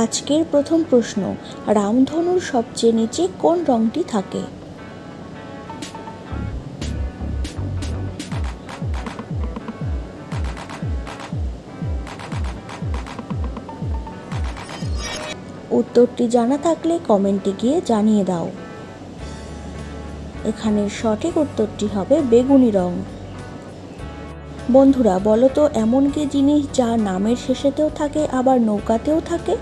আজকের প্রথম প্রশ্ন, রামধনুর সবচেয়ে নিচে কোন রংটি থাকে? উত্তরটি জানা থাকলে কমেন্টে গিয়ে জানিয়ে দাও। এখানে সঠিক উত্তরটি হবে বেগুনি রং। বন্ধুরা, বলো তো এমন কি জিনিস যা নামের শেষেতেও থাকে, আবার নৌকাতেও থাকে?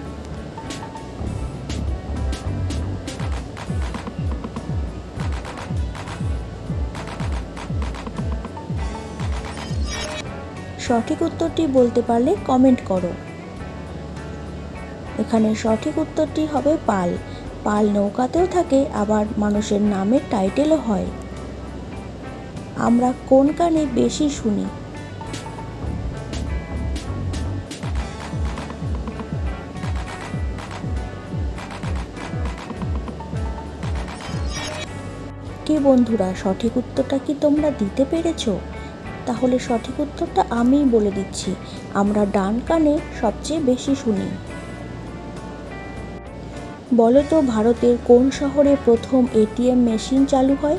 সঠিক উত্তরটি বলতে পারলে কমেন্ট করো। এখানে সঠিক উত্তরটি হবে পাল। পাল নৌকাতেও থাকে, আবার মানুষের নামের টাইটেলও হয়। আমরা কোন কানে বেশি শুনি? কি বন্ধুরা, সঠিক উত্তরটা কি তোমরা দিতে পেরেছ? তাহলে সঠিক উত্তরটা আমিই বলে দিচ্ছি। আমরা ডান কানে সবচেয়ে বেশি শুনি। বলো তো, ভারতের কোন শহরে প্রথম এটিএম মেশিন চালু হয়?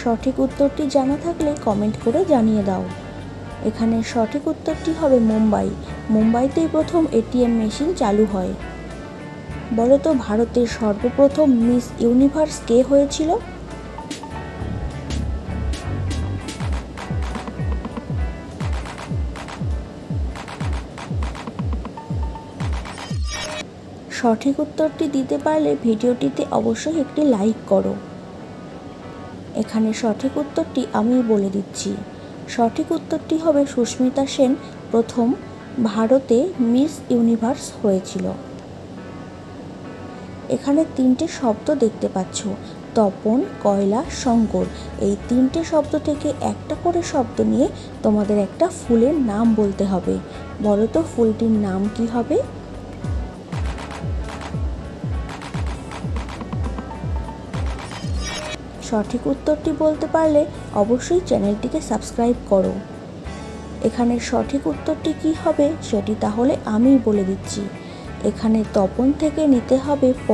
সঠিক উত্তরটি জানা থাকলে কমেন্ট করে জানিয়ে দাও। এখানে সঠিক উত্তরটি হবে মুম্বাই। মুম্বাইতেই প্রথম এটিএম মেশিন চালু হয়। বলো তো ভারতের সর্বপ্রথম মিস ইউনিভার্স কে হয়েছিল? সঠিক উত্তরটি দিতে পারলে ভিডিওটিতে অবশ্যই একটি লাইক করো। এখানে সঠিক উত্তরটি আমি বলে দিচ্ছি। সঠিক উত্তরটি হবে সুস্মিতা সেন, প্রথম ভারতে মিস ইউনিভার্স হয়েছিল। এখানে তিনটে শব্দ দেখতে পাচ্ছ, তপন, কয়লা, শঙ্কর। এই তিনটে শব্দ থেকে একটা করে শব্দ নিয়ে তোমাদের একটা ফুলের নাম বলতে হবে। বলো তো ফুলটির নাম কি হবে? সঠিক উত্তরটি বলতে পারলে অবশ্যই চ্যানেলটিকে সাবস্ক্রাইব করো। এখানে সঠিক উত্তরটি কি হবে সেটি তাহলে আমিই বলে দিচ্ছি। এখানে তপন থেকে নিতে হবে প,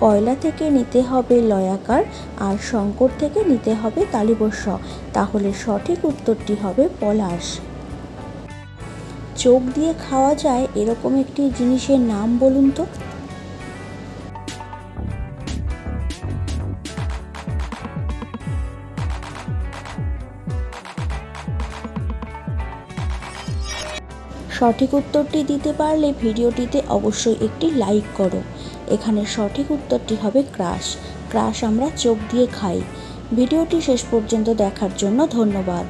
কয়লা থেকে নিতে হবে লয়াকার, আর শঙ্কর থেকে নিতে হবে তালিবস্য তাহলে সঠিক উত্তরটি হবে পলাশ। চোখ দিয়ে খাওয়া যায় এরকম একটি জিনিসের নাম বলুন তো। সঠিক উত্তরটি দিতে পারলে ভিডিওটিতে অবশ্যই একটি লাইক করো। এখানে সঠিক উত্তরটি হবে ক্রাশ। ক্রাশ আমরা চোখ দিয়ে খাই। ভিডিওটি শেষ পর্যন্ত দেখার জন্য ধন্যবাদ।